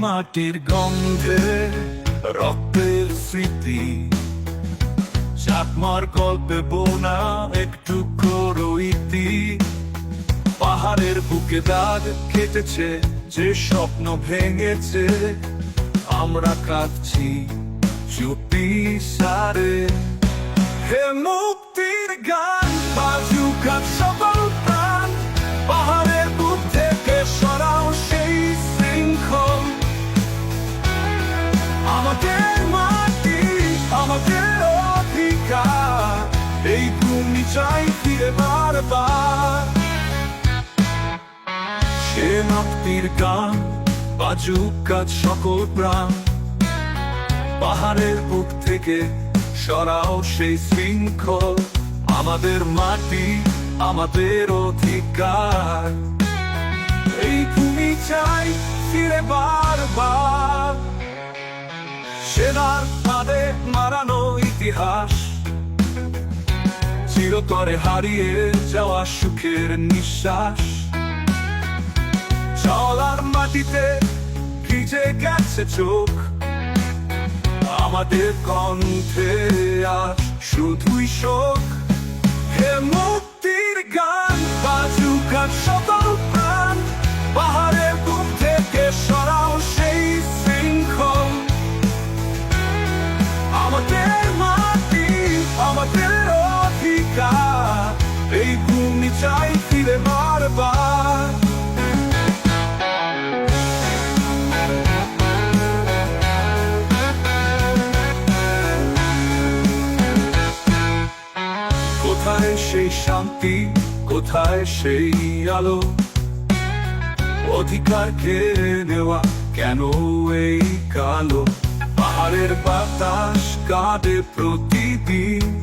মাটির গন্ধে রক্তের স্মৃতি। চাকমার গল্পে বোনা একটু করো ইতি পাহাড়ের বুকে দাগ কেটেছে যে স্বপ্ন ভেঙেছে। আমরা কাঁদছি চুপি সারে। হে মুক্তির গান, বাজুকা সরাও সেই শৃঙ্খল আমাদের মাটি আমাদের অধিকার এই ভূমি চাই ফিরে বারবার সেনার ফাঁদে মারানো ইতিহাস চিরতরে হারিয়ে যাওয়া সুখের নিঃশ্বাস। চলার মাটিতে ভিজে গেছে চোখ। আমাদের কণ্ঠে আর শুধুই শোক। কোথায় সেই শান্তি, কোথায় সেই আলো? অধিকার কেড়ে নেওয়া কেন এই কালো? পাহাড়ের বাতাস কাঁদে প্রতিদিন।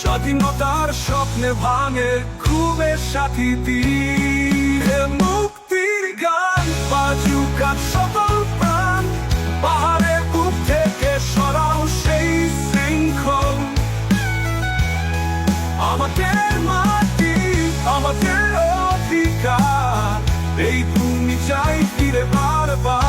স্বাধীনতার স্বপ্নে ভাঙে ঘুমের সাথী তীরে। মুক্তির গান বাজুক আর সকল প্রাণ পাহাড়ের বুক থেকে সরাও সেই শৃঙ্খল। আমাদের মাটি আমাদের অধিকার, এই তুমি চাই ফিরে বারবার।